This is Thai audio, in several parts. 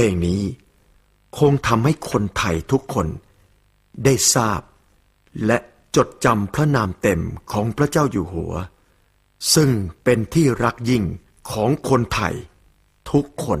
ลงนี้ คงทำให้คนไทยทุกคน ได้ทราบ และจดจำพระนามเต็มของพระเจ้าอยู่หัว ซึ่งเป็นที่รักยิ่งของคนไทยทุกคน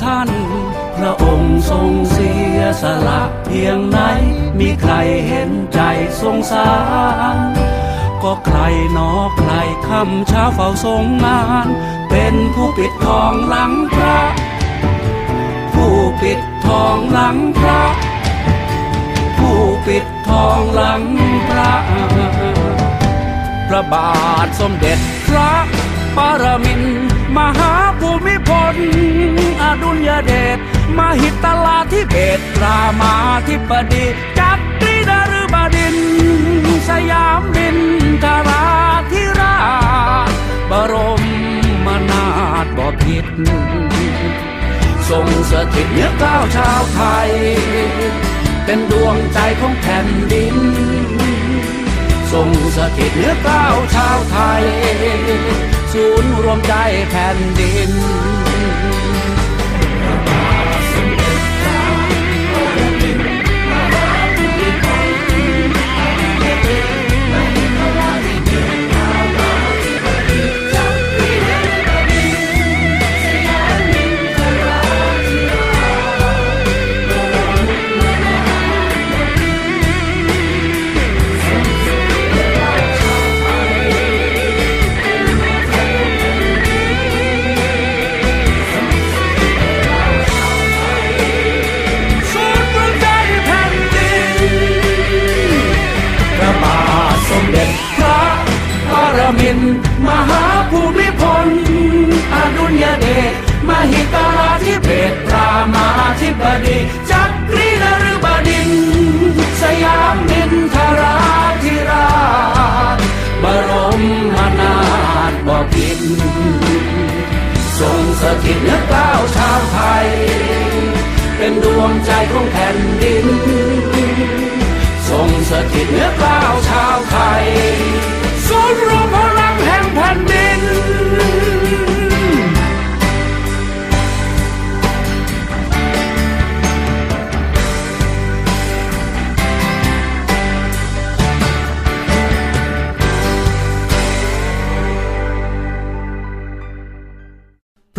ท่าน พระองค์ทรงเสียสละเพียงไหน มีใครเห็นใจสงสาร ก็ใครนอใครคำเช้าเฝ้าทรงงาน เป็นผู้ปิดทองหลังพระ ผู้ปิดทองหลังพระ ผู้ปิดทองหลังพระพระบาทสมเด็จพระปรมินท มหาภูมิพล อดุลยเดชมหิตลาธิเบศรามาธิบดีจักรีดารุบดิน สยามดินทราธิราชบรมนาถบพิตรทรงสถิตเนื้อก้าวชาวไทย เป็นดวงใจของแผ่นดิน ทรงสถิตเนื้อก้าวชาวไทย ศูนย์รวมใจแผ่นดิน ภูมิพล อดุลยเดชมหิตลาธิเบศรามาธิบดีจักรีนฤบดิน สยามดินทราธิราชบรมนาถบพิตรทรงสถิตเหนือเกล้าวชาวไทย เป็นดวงใจของแผ่นดิน ทรงสถิตเหนือเกล้าวชาวไทย